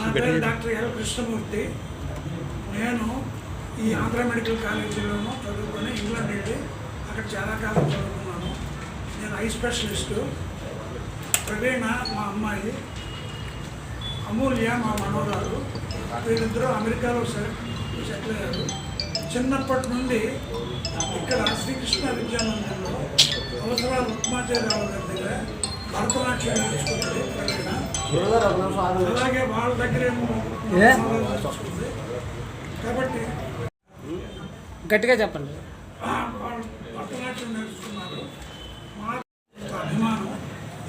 నా పేరు doctor L Krishnamurthy. నేను ఈ ఆంధ్ర మెడికల్ కాలేజీలోనూ చదువుకొని ఇంగ్లాండ్ వెళ్ళి అక్కడ చాలా కాలం చదువుకున్నాను. నేను ఐ స్పెషలిస్టు. ప్రవీణ మా అమ్మాయి. అమూల్య మా మనోరాలు వీళ్ళిద్దరూ అమెరికాలో సెటిల్ అయ్యారు. చిన్నప్పటి నుండి ఇక్కడ శ్రీకృష్ణ విద్యామందిరంలో అవసరాలు ఉప్మాచార్యాల దగ్గర భరతనాట్యం నేర్చుకుంటుంది ప్రవీణ అలాగే వాళ్ళ దగ్గర కాబట్టి గట్టిగా చెప్పండి. భరతనాట్యం నేర్చుకున్నారు. మా అభిమానం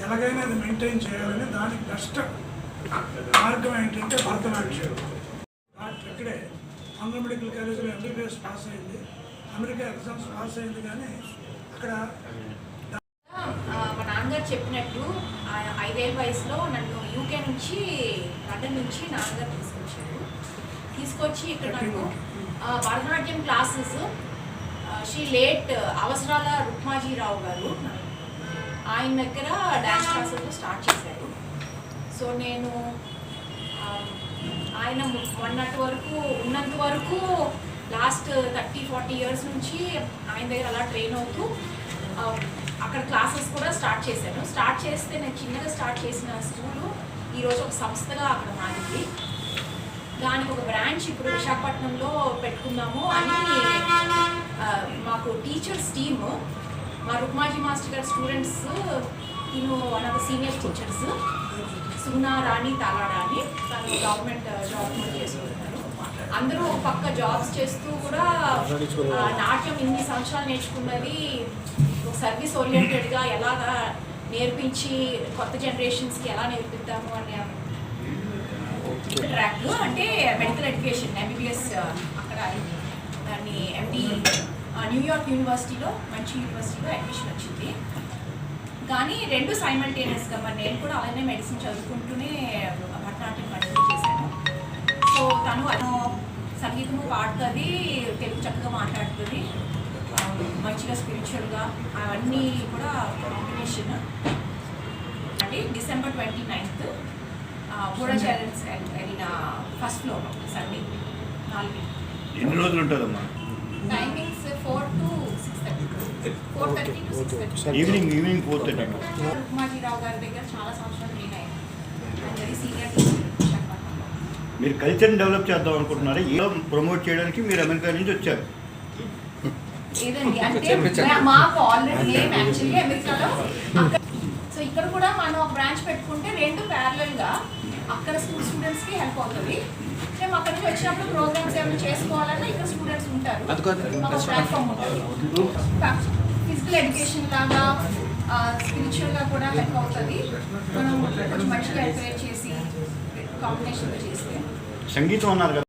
ఎలాగైనా అది మెయింటైన్ చేయాలని దానికి బెస్ట్ మార్గం ఏంటంటే భరతనాట్యం. డాక్టర్ ఇక్కడే ఆంధ్ర మెడికల్ కాలేజీలో ఎంబీబీఎస్ పాస్ అయింది. అమెరికా ఎగ్జామ్స్ పాస్ అయింది కానీ అక్కడ మా నాన్నగారు చెప్పినట్టు ఐదేళ్ళ వయసులో నన్ను యూకే నుంచి లండన్ నుంచి నాన్నగారు తీసుకొచ్చారు. తీసుకొచ్చి ఇక్కడ నాకు భరతనాట్యం క్లాసెస్ షీ లేట్ అవసరాల రుక్మాజీరావు గారు ఆయన దగ్గర డ్యాన్స్ క్లాసెస్ స్టార్ట్ చేశారు. సో నేను ఆయన మొన్నటి వరకు ఉన్నంత వరకు లాస్ట్ థర్టీ ఫార్టీ ఇయర్స్ నుంచి ఆయన దగ్గర అలా ట్రైన్ అవుతూ అక్కడ క్లాసెస్ కూడా స్టార్ట్ చేశాను. స్టార్ట్ చేస్తే నేను చిన్నగా స్టార్ట్ చేసిన స్కూలు ఈరోజు ఒక సంస్థగా అక్కడ మారింది. దానికి ఒక బ్రాంచ్ ఇప్పుడు విశాఖపట్నంలో పెట్టుకుందాము అని మాకు టీచర్స్ టీమ్ మా రుక్మాజీ మాస్టర్ గారి స్టూడెంట్స్ నేను one of the senior teachers సున్నా రాణి తాలాడా అని తను గవర్నమెంట్ జాబ్ కూడా చేసుకుంటున్నారు అందరూ ఒక పక్క జాబ్స్ చేస్తూ కూడా నాట్యం ఇన్ని సంవత్సరాలు నేర్చుకున్నది ఒక సర్వీస్ ఓరియంటెడ్గా ఎలాగా నేర్పించి కొత్త జనరేషన్స్కి ఎలా నేర్పిద్దాము అనే ట్రాక్ అంటే మెడికల్ ఎడ్యుకేషన్ ఎంబీబీఎస్ అక్కడ దాన్ని ఎండి న్యూయార్క్ యూనివర్సిటీలో మంచి యూనివర్సిటీలో అడ్మిషన్ వచ్చింది. కానీ రెండు సైమల్టేనియస్గా మరి నేను కూడా అలానే మెడిసిన్ చదువుకుంటూనే భరతనాట్యం కంటిన్యూ చేశాను. సో తను అను సంగీతము పాడుతుంది తెలుగు చక్కగా మాట్లాడుతుంది. మంచిగా స్పిరిచువల్గా అవన్నీ కూడా కాంబినేషన్ అంటే డిసెంబర్ ట్వంటీ నైన్త్ గూఢచారన్స్ వెళ్ళిన ఫస్ట్ ఫ్లోర్ సండే నాలుగు. ఎన్ని రోజులు ఉంటుందమ్మా timings four to six thirty four thirty to six thirty evening evening four thirty Rukmajirao గారి దగ్గర చాలా సంవత్సరాలు నేను వెరీ సీనియర్ టీచర్ విశాఖపట్నంలో మీరు కల్చర్ని డెవలప్ చేద్దాం అనుకుంటున్నారా? ఏదో ప్రమోట్ చేయడానికి మీరు అమెరికా నుంచి వచ్చారు? సో ఇక్కడ కూడా మనం ఒక బ్రాంచ్ పెట్టుకుంటే రెండు ప్యారలల్గా అక్కడ స్కూల్ స్టూడెంట్స్కి హెల్ప్ అవుతుంది. మేము అక్కడి నుంచి వచ్చినప్పుడు ప్రోగ్రామ్స్ ఏమైనా చేసుకోవాలన్నా ఇక్కడ స్టూడెంట్స్ ఫిజికల్ ఎడ్యుకేషన్ లాగా స్పిరిచువల్గా కూడా హెల్ప్ అవుతుంది. మనం కొంచెం మంచిగా ఎంకరేజ్ చేసి కాంబినేషన్ చేస్తే. సంగీతం అన్నారు కదా